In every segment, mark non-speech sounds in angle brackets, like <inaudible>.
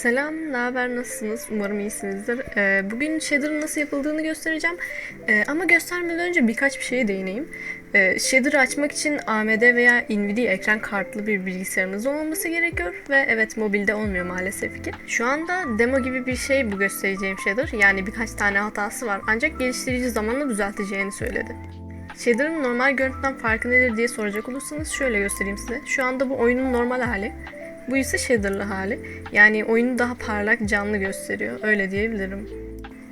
Selam, ne haber, nasılsınız? Umarım iyisinizdir. Ee, bugün shader'ın nasıl yapıldığını göstereceğim. Ee, ama göstermeden önce birkaç bir şeye değineyim. Ee, shader'ı açmak için AMD veya Nvidia ekran kartlı bir bilgisayarınız olması gerekiyor. Ve evet mobilde olmuyor maalesef ki. Şu anda demo gibi bir şey bu göstereceğim shader. Yani birkaç tane hatası var. Ancak geliştirici zamanla düzelteceğini söyledi. Shader'ın normal görüntüden farkı nedir diye soracak olursanız şöyle göstereyim size. Şu anda bu oyunun normal hali. Bu ise shader'lı hali. Yani oyunu daha parlak, canlı gösteriyor. Öyle diyebilirim.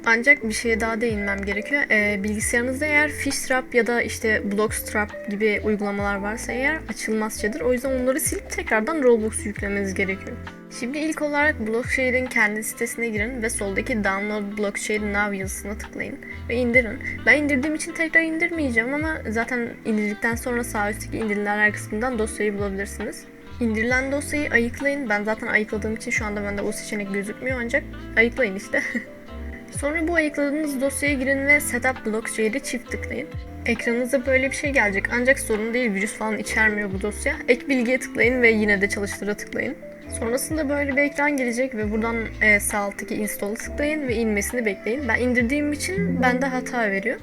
Ancak bir şeye daha değinmem gerekiyor. Ee, bilgisayarınızda eğer Fishtrap ya da işte Blockstrap gibi uygulamalar varsa eğer açılmaz shader. O yüzden onları silip tekrardan Roblox yüklemeniz gerekiyor. Şimdi ilk olarak Blockshade'in kendi sitesine girin ve soldaki Download Blockshade Now yazısına tıklayın ve indirin. Ben indirdiğim için tekrar indirmeyeceğim ama zaten indirdikten sonra sağ üstteki indirilenler kısmından dosyayı bulabilirsiniz. İndirilen dosyayı ayıklayın. Ben zaten ayıkladığım için şu anda bende o seçenek gözükmüyor ancak ayıklayın işte. <laughs> Sonra bu ayıkladığınız dosyaya girin ve Setup Blockshade'i çift tıklayın. Ekranınıza böyle bir şey gelecek ancak sorun değil virüs falan içermiyor bu dosya. Ek bilgiye tıklayın ve yine de çalıştıra tıklayın. Sonrasında böyle bir ekran gelecek ve buradan e, sağ alttaki install'a tıklayın ve inmesini bekleyin. Ben indirdiğim için bende hata veriyor.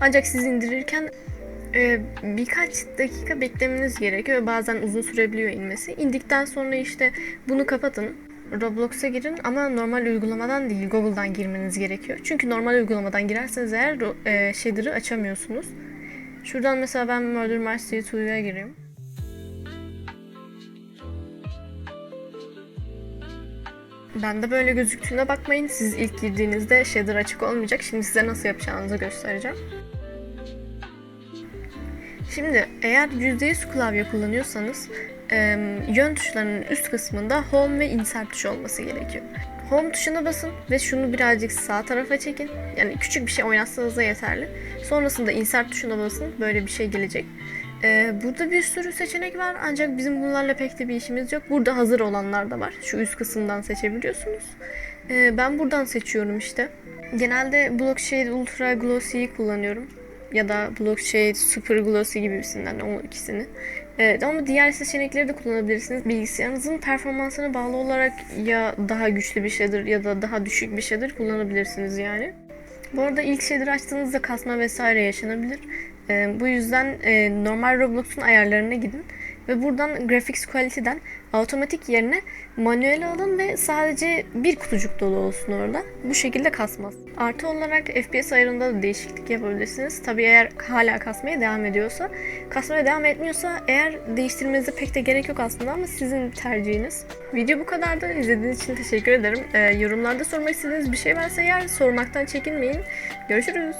Ancak siz indirirken e, birkaç dakika beklemeniz gerekiyor ve bazen uzun sürebiliyor inmesi. İndikten sonra işte bunu kapatın. Roblox'a girin ama normal uygulamadan değil Google'dan girmeniz gerekiyor. Çünkü normal uygulamadan girerseniz eğer e, shader'ı açamıyorsunuz. Şuradan mesela ben Murder Mystery 2'ya gireyim. Bende böyle gözüktüğüne bakmayın. Siz ilk girdiğinizde shader açık olmayacak. Şimdi size nasıl yapacağınızı göstereceğim. Şimdi eğer %100 klavye kullanıyorsanız e, yön tuşlarının üst kısmında Home ve Insert tuşu olması gerekiyor. Home tuşuna basın ve şunu birazcık sağ tarafa çekin. Yani küçük bir şey oynatsanız da yeterli. Sonrasında Insert tuşuna basın. Böyle bir şey gelecek. E, burada bir sürü seçenek var ancak bizim bunlarla pek de bir işimiz yok. Burada hazır olanlar da var. Şu üst kısımdan seçebiliyorsunuz. E, ben buradan seçiyorum işte. Genelde Blockshade Ultra Glossy'yi kullanıyorum ya da Blockshade Super Glossy gibisinden o ikisini. Evet ama diğer seçenekleri de kullanabilirsiniz. Bilgisayarınızın performansına bağlı olarak ya daha güçlü bir shader ya da daha düşük bir shader kullanabilirsiniz yani. Bu arada ilk shader açtığınızda kasma vesaire yaşanabilir. Ee, bu yüzden e, normal Roblox'un ayarlarına gidin ve buradan Graphics Quality'den otomatik yerine manuel alın ve sadece bir kutucuk dolu olsun orada. Bu şekilde kasmaz. Artı olarak FPS ayarında da değişiklik yapabilirsiniz. Tabi eğer hala kasmaya devam ediyorsa. Kasmaya devam etmiyorsa eğer değiştirmenize pek de gerek yok aslında ama sizin tercihiniz. Video bu kadardı. İzlediğiniz için teşekkür ederim. Ee, yorumlarda sormak istediğiniz bir şey varsa eğer sormaktan çekinmeyin. Görüşürüz.